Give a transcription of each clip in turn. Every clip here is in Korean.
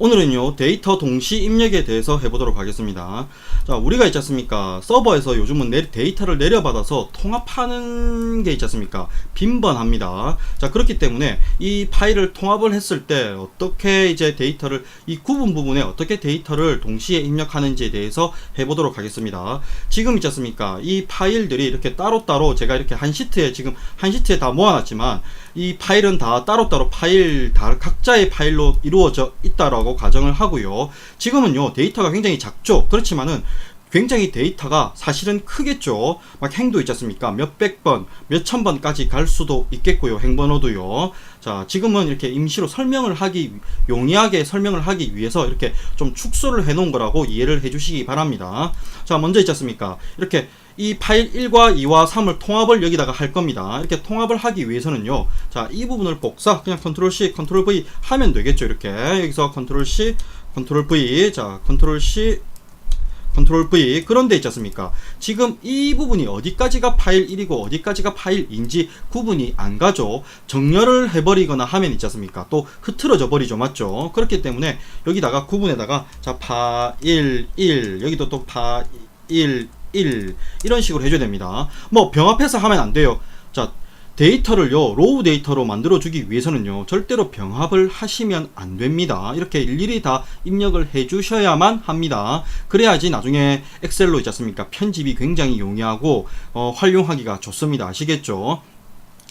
오늘은요 데이터 동시 입력에 대해서 해보도록 하겠습니다. 자 우리가 있지 않습니까? 서버에서 요즘은 내- 데이터를 내려받아서 통합하는 게 있지 않습니까? 빈번합니다. 자 그렇기 때문에 이 파일을 통합을 했을 때 어떻게 이제 데이터를 이 구분 부분에 어떻게 데이터를 동시에 입력하는지에 대해서 해보도록 하겠습니다. 지금 있지 않습니까? 이 파일들이 이렇게 따로따로 제가 이렇게 한 시트에 지금 한 시트에 다 모아놨지만 이 파일은 다 따로따로 파일 다 각자의 파일로 이루어져 있다라고 가정을 하고요. 지금은요 데이터가 굉장히 작죠. 그렇지만은 굉장히 데이터가 사실은 크겠죠. 막 행도 있지 않습니까? 몇백 번, 몇천 번까지 갈 수도 있겠고요. 행번호도요. 자, 지금은 이렇게 임시로 설명을 하기, 용이하게 설명을 하기 위해서 이렇게 좀 축소를 해 놓은 거라고 이해를 해 주시기 바랍니다. 자, 먼저 있지 않습니까? 이렇게 이 파일 1과 2와 3을 통합을 여기다가 할 겁니다. 이렇게 통합을 하기 위해서는요. 자, 이 부분을 복사, 그냥 컨트롤 C, 컨트롤 V 하면 되겠죠. 이렇게. 여기서 컨트롤 C, 컨트롤 V, 자, 컨트롤 C, 컨트롤 V 그런 데 있지 않습니까? 지금 이 부분이 어디까지가 파일 1이고 어디까지가 파일 2인지 구분이 안 가죠. 정렬을 해버리거나 하면 있지 않습니까? 또 흐트러져 버리죠. 맞죠? 그렇기 때문에 여기다가 구분에다가 자, 파일 1 여기도 또 파일 1 이런 식으로 해줘야 됩니다. 뭐 병합해서 하면 안 돼요. 자, 데이터를요 로우 데이터로 만들어 주기 위해서는요 절대로 병합을 하시면 안 됩니다 이렇게 일일이 다 입력을 해 주셔야만 합니다 그래야지 나중에 엑셀로 있지 않습니까 편집이 굉장히 용이하고 어, 활용하기가 좋습니다 아시겠죠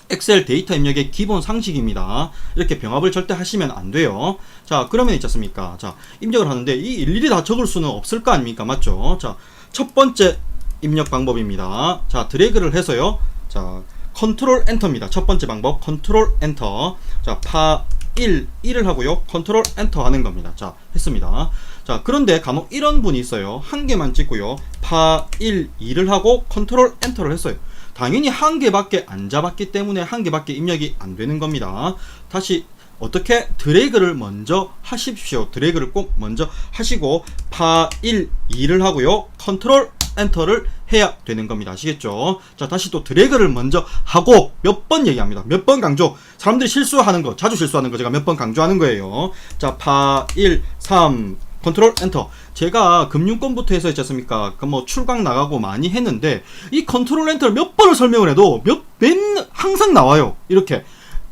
엑셀 데이터 입력의 기본 상식입니다. 이렇게 병합을 절대 하시면 안 돼요. 자, 그러면 있지 않습니까? 자, 입력을 하는데 이 일일이 다 적을 수는 없을 거 아닙니까? 맞죠? 자, 첫 번째 입력 방법입니다. 자, 드래그를 해서요. 자, 컨트롤 엔터입니다. 첫 번째 방법 컨트롤 엔터. 자, 파 1, 1을 하고요. 컨트롤 엔터 하는 겁니다. 자, 했습니다. 자, 그런데 간혹 이런 분이 있어요. 한 개만 찍고요. 파 1, 2를 하고 컨트롤 엔터를 했어요. 당연히 한 개밖에 안 잡았기 때문에 한 개밖에 입력이 안 되는 겁니다. 다시 어떻게 드래그를 먼저 하십시오. 드래그를 꼭 먼저 하시고 파 1, 2를 하고요. 컨트롤 엔터를 해야 되는 겁니다. 아시겠죠? 자, 다시 또 드래그를 먼저 하고 몇 번 얘기합니다. 몇 번 강조. 사람들이 실수하는 거, 자주 실수하는 거 제가 몇 번 강조하는 거예요. 자, 파 1, 3, 컨트롤 엔터. 제가 금융권부터 해서 있지 않습니까? 그뭐 출강 나가고 많이 했는데 이 컨트롤 엔터를 몇 번을 설명을 해도 몇, 맨, 항상 나와요. 이렇게.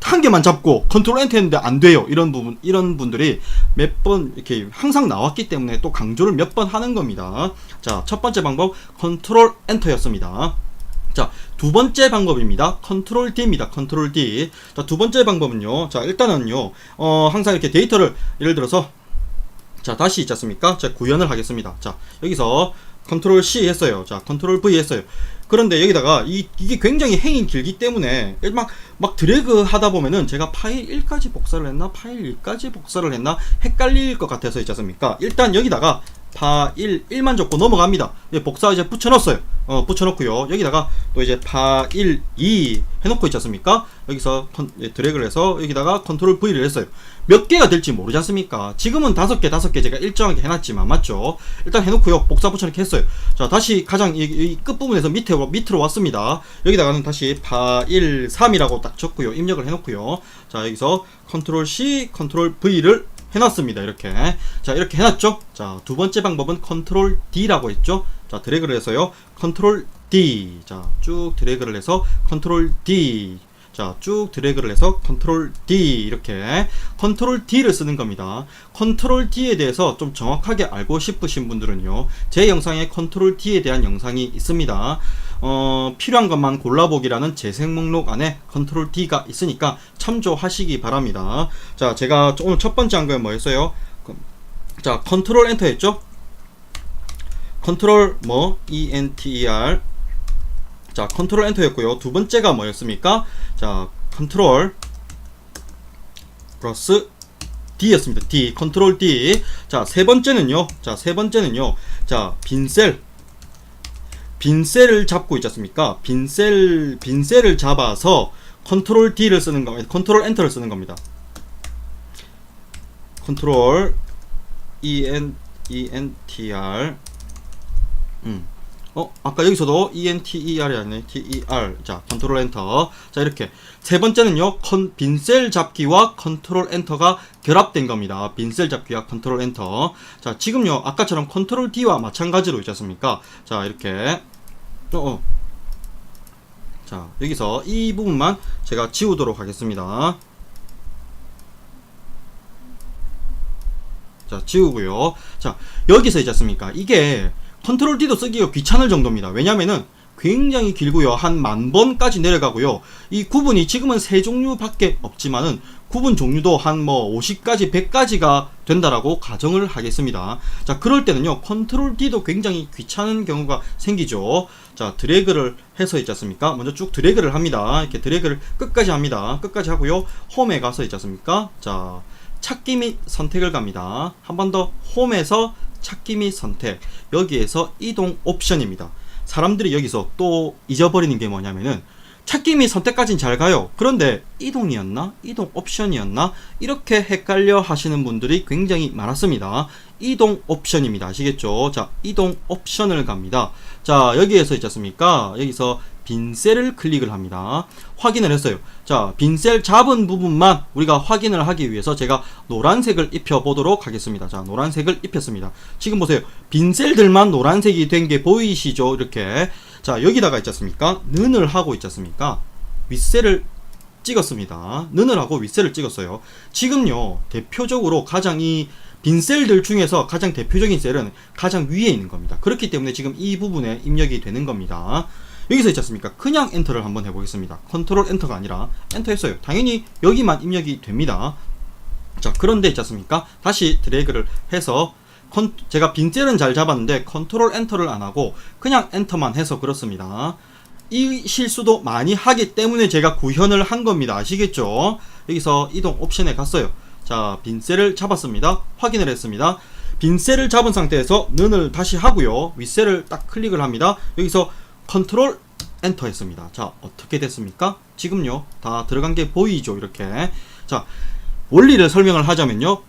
한 개만 잡고 컨트롤 엔터 했는데 안 돼요. 이런 부분, 이런 분들이 몇 번 이렇게 항상 나왔기 때문에 또 강조를 몇 번 하는 겁니다. 자, 첫 번째 방법 컨트롤 엔터였습니다. 자, 두 번째 방법입니다. 컨트롤 D입니다. 컨트롤 D. 자, 두 번째 방법은요. 자, 일단은요. 어, 항상 이렇게 데이터를 예를 들어서 자, 다시 있지 않습니까? 자, 구현을 하겠습니다. 자, 여기서 컨트롤 C 했어요. 자, 컨트롤 V 했어요. 그런데 여기다가 이, 이게 굉장히 행이 길기 때문에 막, 막 드래그 하다 보면은 제가 파일 1까지 복사를 했나? 파일 2까지 복사를 했나? 헷갈릴 것 같아서 있지 않습니까? 일단 여기다가 파일 1만 적고 넘어갑니다. 예, 복사 이제 붙여넣었어요. 어, 붙여넣고요. 여기다가 또 이제 파일 2 해놓고 있지 않습니까? 여기서 컨, 예, 드래그를 해서 여기다가 컨트롤 V를 했어요. 몇 개가 될지 모르지 않습니까? 지금은 다섯 개, 다섯 개 제가 일정하게 해놨지만 맞죠? 일단 해놓고요. 복사 붙여넣기 했어요. 자, 다시 가장 이, 이 끝부분에서 밑에 밑으로 왔습니다. 여기다가는 다시 파일 3이라고 딱 적고요. 입력을 해놓고요. 자, 여기서 컨트롤 C, 컨트롤 V를 해놨습니다. 이렇게. 자, 이렇게 해놨죠? 자, 두 번째 방법은 컨트롤 D라고 했죠? 자, 드래그를 해서요. 컨트롤 D. 자, 쭉 드래그를 해서 컨트롤 D. 자, 쭉 드래그를 해서 컨트롤 D 이렇게 컨트롤 D를 쓰는 겁니다. 컨트롤 D에 대해서 좀 정확하게 알고 싶으신 분들은요. 제 영상에 컨트롤 D에 대한 영상이 있습니다. 어, 필요한 것만 골라보기라는 재생 목록 안에 컨트롤 D가 있으니까 참조하시기 바랍니다. 자, 제가 오늘 첫 번째 한 거는 뭐였어요? 그- 자, 컨트롤 엔터 했죠? 컨트롤 뭐 ENTER 자, 컨트롤 엔터였고요. 두 번째가 뭐였습니까? 자, 컨트롤 플러스 D였습니다. D, 컨트롤 D. 자, 세 번째는요. 자, 세 번째는요. 자, 빈셀. 빈셀을 잡고 있지 않습니까? 빈셀, 빈셀을 잡아서 컨트롤 D를 쓰는 겁니다. 컨트롤 엔터를 쓰는 겁니다. 컨트롤 E N E N T R 음. 어, 아까 여기서도 ENTER이 아니네. TER. 자, 컨트롤 엔터. 자, 이렇게. 세 번째는요, 컨, 빈셀 잡기와 컨트롤 엔터가 결합된 겁니다. 빈셀 잡기와 컨트롤 엔터. 자, 지금요, 아까처럼 컨트롤 D와 마찬가지로 있지 않습니까? 자, 이렇게. 어, 어. 자, 여기서 이 부분만 제가 지우도록 하겠습니다. 자, 지우고요. 자, 여기서 있지 않습니까? 이게 컨트롤 D도 쓰기가 귀찮을 정도입니다. 왜냐면은 굉장히 길고요. 한 만 번까지 내려가고요. 이 구분이 지금은 세 종류밖에 없지만은 구분 종류도 한 뭐 50까지 100까지가 된다라고 가정을 하겠습니다. 자, 그럴 때는요. 컨트롤 D도 굉장히 귀찮은 경우가 생기죠. 자, 드래그를 해서 있지 않습니까? 먼저 쭉 드래그를 합니다. 이렇게 드래그를 끝까지 합니다. 끝까지 하고요. 홈에 가서 있지 않습니까? 자, 찾기 및 선택을 갑니다. 한 번 더 홈에서 찾기 및 선택. 여기에서 이동 옵션입니다. 사람들이 여기서 또 잊어버리는 게 뭐냐면은 찾기 및 선택까지는 잘 가요. 그런데 이동이었나? 이동 옵션이었나? 이렇게 헷갈려 하시는 분들이 굉장히 많았습니다. 이동 옵션입니다. 아시겠죠? 자, 이동 옵션을 갑니다. 자, 여기에서 있지 않습니까? 여기서 빈 셀을 클릭을 합니다. 확인을 했어요. 자, 빈 셀 잡은 부분만 우리가 확인을 하기 위해서 제가 노란색을 입혀 보도록 하겠습니다. 자, 노란색을 입혔습니다. 지금 보세요. 빈 셀들만 노란색이 된 게 보이시죠? 이렇게. 자, 여기다가 있지 않습니까? 는을 하고 있지 않습니까? 윗셀을 찍었습니다. 는을 하고 윗셀을 찍었어요. 지금요, 대표적으로 가장 이 빈셀들 중에서 가장 대표적인 셀은 가장 위에 있는 겁니다. 그렇기 때문에 지금 이 부분에 입력이 되는 겁니다. 여기서 있지 않습니까? 그냥 엔터를 한번 해보겠습니다. 컨트롤 엔터가 아니라 엔터 했어요. 당연히 여기만 입력이 됩니다. 자, 그런데 있지 않습니까? 다시 드래그를 해서 컨, 제가 빈셀은 잘 잡았는데 컨트롤 엔터를 안 하고 그냥 엔터만 해서 그렇습니다. 이 실수도 많이 하기 때문에 제가 구현을 한 겁니다. 아시겠죠? 여기서 이동 옵션에 갔어요. 자, 빈셀을 잡았습니다. 확인을 했습니다. 빈셀을 잡은 상태에서 는을 다시 하고요. 윗셀을 딱 클릭을 합니다. 여기서 컨트롤 엔터 했습니다. 자, 어떻게 됐습니까? 지금요. 다 들어간 게 보이죠? 이렇게. 자, 원리를 설명을 하자면요.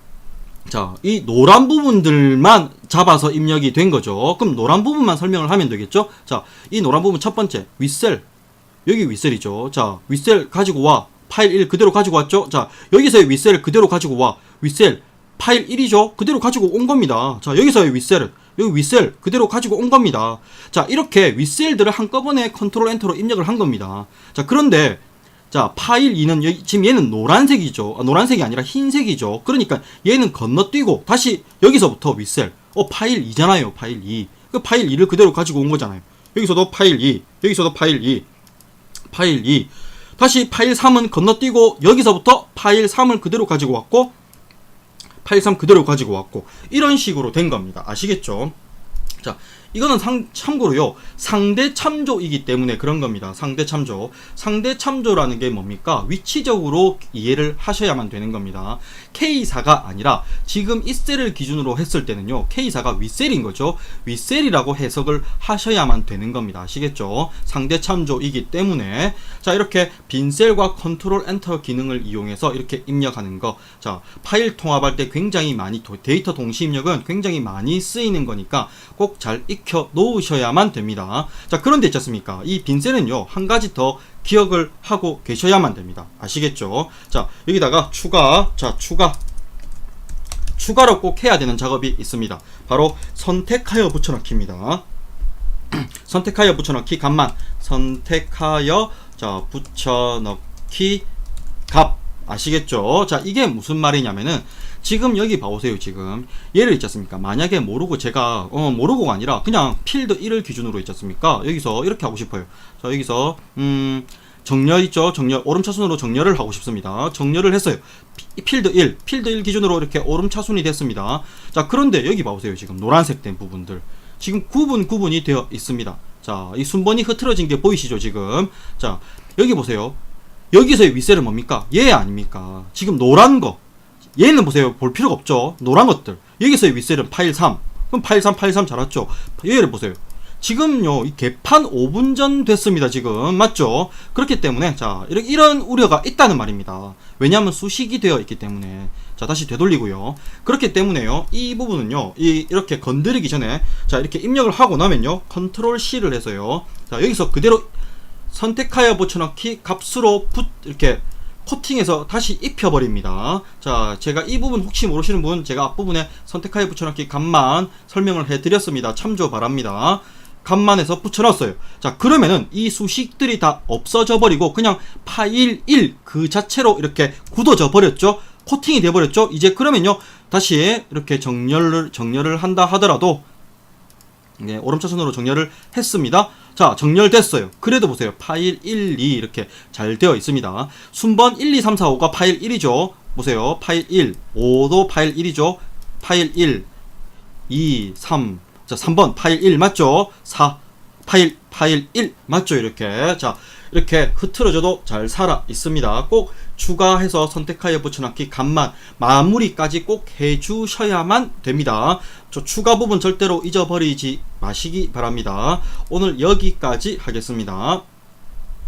자, 이 노란 부분들만 잡아서 입력이 된 거죠. 그럼 노란 부분만 설명을 하면 되겠죠? 자, 이 노란 부분 첫 번째, 윗셀. 여기 윗셀이죠. 자, 윗셀 가지고 와. 파일 1 그대로 가지고 왔죠? 자, 여기서의 윗셀을 그대로 가지고 와. 윗셀. 파일 1이죠? 그대로 가지고 온 겁니다. 자, 여기서의 윗셀을. 여기 윗셀 그대로 가지고 온 겁니다. 자, 이렇게 윗셀들을 한꺼번에 컨트롤 엔터로 입력을 한 겁니다. 자, 그런데 자, 파일 2는 여기, 지금 얘는 노란색이죠. 아, 노란색이 아니라 흰색이죠. 그러니까 얘는 건너뛰고 다시 여기서부터 윗셀. 어, 파일 2잖아요. 파일 2. 그 파일 2를 그대로 가지고 온 거잖아요. 여기서도 파일 2. 여기서도 파일 2. 파일 2. 다시 파일 3은 건너뛰고 여기서부터 파일 3을 그대로 가지고 왔고 파일 3 그대로 가지고 왔고 이런 식으로 된 겁니다. 아시겠죠? 자, 이거는 상, 참고로요. 상대 참조이기 때문에 그런 겁니다. 상대 참조. 상대 참조라는 게 뭡니까? 위치적으로 이해를 하셔야만 되는 겁니다. K4가 아니라 지금 이 셀을 기준으로 했을 때는요. K4가 윗셀인 거죠. 윗셀이라고 해석을 하셔야만 되는 겁니다. 아시겠죠? 상대 참조이기 때문에 자, 이렇게 빈셀과 컨트롤 엔터 기능을 이용해서 이렇게 입력하는 거. 자, 파일 통합할 때 굉장히 많이 도- 데이터 동시 입력은 굉장히 많이 쓰이는 거니까 꼭 잘 익혀 놓으셔야만 됩니다. 자, 그런데 있지 않습니까? 이 빈셀은요, 한 가지 더 기억을 하고 계셔야만 됩니다. 아시겠죠? 자, 여기다가 추가, 자, 추가. 추가로 꼭 해야 되는 작업이 있습니다. 바로 선택하여 붙여넣기입니다. 선택하여 붙여넣기 값만 선택하여 자 붙여넣기 값 아시겠죠? 자 이게 무슨 말이냐면은 지금 여기 봐보세요 지금. 얘를 있지 않습니까? 만약에 모르고 제가 어 모르고가 아니라 그냥 필드 1을 기준으로 있지 않습니까? 여기서 이렇게 하고 싶어요. 자 여기서 음 정렬 있죠? 정렬 오름차순으로 정렬을 하고 싶습니다. 정렬을 했어요. 피- 필드 1 필드 1 기준으로 이렇게 오름차순이 됐습니다. 자 그런데 여기 봐보세요 지금. 노란색 된 부분들. 지금 구분 구분이 되어 있습니다. 자 이 순번이 흐트러진 게 보이시죠 지금? 자 여기 보세요. 여기서의 윗셀은 뭡니까? 얘 아닙니까? 지금 노란 거. 얘는 보세요. 볼 필요가 없죠. 노란 것들. 여기서의 윗셀은 파일 3. 그럼 파일 3, 파일 3잘 왔죠? 얘를 보세요. 지금요, 이 개판 5분 전 됐습니다, 지금. 맞죠? 그렇기 때문에, 자, 이런, 이런 우려가 있다는 말입니다. 왜냐하면 수식이 되어 있기 때문에. 자, 다시 되돌리고요. 그렇기 때문에요, 이 부분은요, 이, 이렇게 건드리기 전에, 자, 이렇게 입력을 하고 나면요, 컨트롤 C를 해서요, 자, 여기서 그대로 선택하여 붙여넣기 값으로 붙, 이렇게 코팅해서 다시 입혀버립니다. 자, 제가 이 부분 혹시 모르시는 분, 제가 앞부분에 선택하여 붙여넣기 값만 설명을 해드렸습니다. 참조 바랍니다. 값만해서 붙여넣었어요. 자, 그러면은 이 수식들이 다 없어져 버리고 그냥 파일 1 그 자체로 이렇게 굳어져 버렸죠. 코팅이 돼 버렸죠. 이제 그러면요. 다시 이렇게 정렬을 정렬을 한다 하더라도 네, 오름차순으로 정렬을 했습니다. 자, 정렬됐어요. 그래도 보세요. 파일 1, 2 이렇게 잘 되어 있습니다. 순번 1, 2, 3, 4, 5가 파일 1이죠. 보세요. 파일 1, 5도 파일 1이죠. 파일 1, 2, 3. 자, 3번 파일 1 맞죠? 4 파일 파일 1 맞죠? 이렇게. 자, 이렇게 흐트러져도 잘 살아 있습니다. 꼭 추가해서 선택하여 붙여넣기 값만 마무리까지 꼭 해주셔야만 됩니다. 저 추가 부분 절대로 잊어버리지 마시기 바랍니다. 오늘 여기까지 하겠습니다.